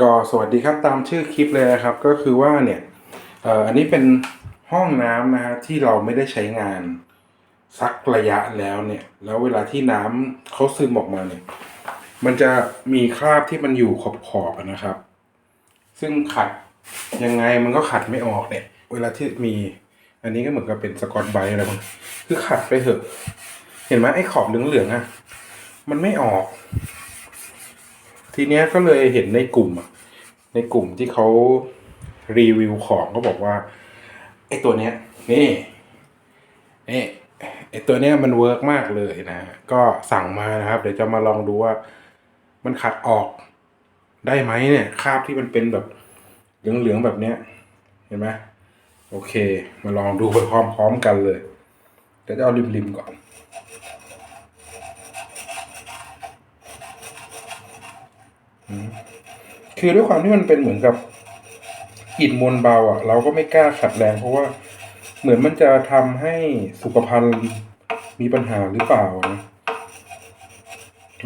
ก็สวัสดีครับตามชื่อคลิปเลยนะครับก็คือว่าเนี่ยเอ่ออันนี้เป็นห้องน้ำนะฮะที่เราไม่ได้ใช้งานสักระยะแล้วเนี่ย แล้วเวลาที่น้ำเขาซึมออกมาเนี่ย มันจะมีคราบที่มันอยู่ขอบๆอะนะครับ ซึ่งขัดยังไงมันก็ขัดไม่ออกเนี่ย เวลาที่มี อันนี้ก็เหมือนกับเป็นสกอตไบอะไรมันคือขัดไปเถอะ เห็นไหมไอ้ขอบเหลืองๆอะมันไม่ออก ทีเนี้ยก็เลยเห็นในกลุ่มอะในกลุ่มที่เขารีวิวของก็บอกว่าไอตัวเนี้ยนี่นี่ไอตัวเนี้ยมันเวิร์กมากเลยนะ ก็สั่งมานะครับ เดี๋ยวจะมาลองดูว่า มันขัดออกได้ไหมเนี่ยคราบที่มันเป็นแบบเหลืองๆแบบเนี้ย เห็นไหมโอเค มาลองดูไปพร้อมๆกันเลยเดี๋ยวจะเอาริมๆก่อน คือด้วยความที่มันเป็นเหมือนกับอิฐมวลเบาอะ เราก็ไม่กล้าขัดแรงเพราะว่าเหมือนมันจะทำให้สุขภัณฑ์มีปัญหาหรือเปล่านะ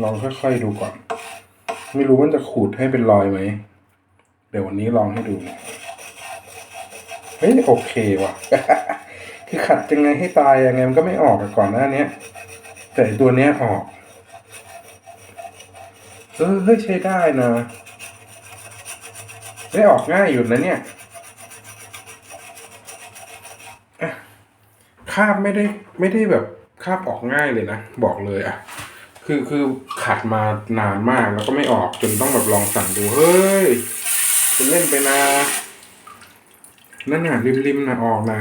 ลองค่อยๆดูก่อน ไม่รู้ว่าจะขูดให้เป็นรอยไหม เดี๋ยววันนี้ลองให้ดูเฮ้ยโอเคว่ะ คือขัดยังไงให้ตายยังไงมันก็ไม่ออกก่อนหน้านี้แต่ตัวเนี้ยออก เออเฮ้ยใช้ได้นะได้ออกง่ายอยู่นะเนี่ยอะคาบไม่ได้ไม่ได้แบบคาบออกง่ายเลยนะ บอกเลยอะ คือคือขัดมานานมากแล้วก็ไม่ออกจนต้องแบบลองสั่งดูเฮ้ยเป็นเล่นไปนะนั่นน่ะริมริมๆนะออกนะ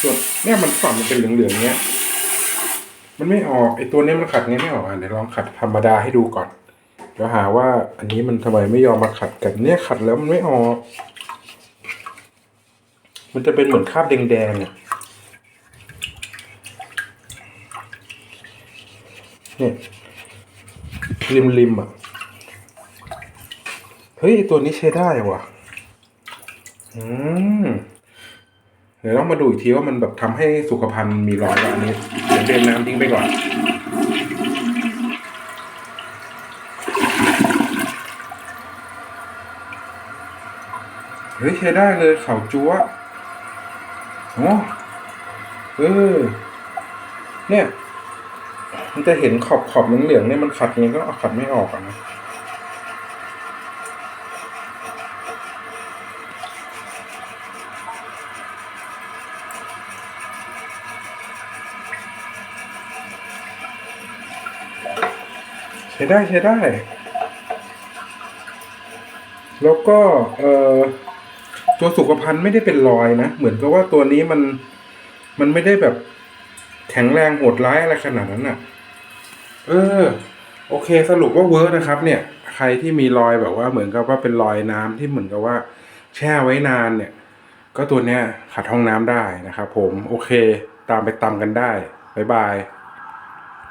ส่วนเนี่ยมันฝั่งมันเป็นเหลืองๆเนี้ย มันไม่ออกไอตัวนี้มันขัดไงไม่ออกอะเดี๋ยวลองขัดธรรมดาให้ดูก่อนเดี๋ยวหาว่าอันนี้มันทำไมไม่ยอมมาขัดกันเนี่ยขัดแล้วมันไม่ออก มันจะเป็นเหมือนคราบแดงๆอะเนี่ยริมริมๆอะ เฮ้ย ตัวนี้ใช้ได้ว่ะ อืม เดี๋ยวต้องมาดูอีกทีว่ามันแบบทำให้สุขภัณฑ์มีรอยแบบนี้เดี๋ยวเดินน้ำทิ้งไปก่อน เฮ้ยใช้ได้เลยเข่าจั๊วโอ้เออ เนี่ย มันจะเห็นขอบขอบเหลืองๆเนี่ยมันขัดยังไงก็ขัดไม่ออกอะนะ ใช้ได้ใช้ได้ แล้วก็เอ่อตัวสุขภัณฑ์ไม่ได้เป็นรอยนะ เหมือนกับว่าตัวนี้มันมันไม่ได้แบบแข็งแรงโหดร้ายอะไรขนาดนั้นน่ะ เออ โอเคสรุปว่าเวิร์กนะครับ เนี่ย ใครที่มีรอยแบบว่าเหมือนกับว่าเป็นรอยน้ำที่เหมือนกับว่า แช่ไว้นานเนี่ย ก็ตัวเนี้ยขัดห้องน้ำได้นะครับผม โอเค ตามไปตำกันได้ บ๊ายบาย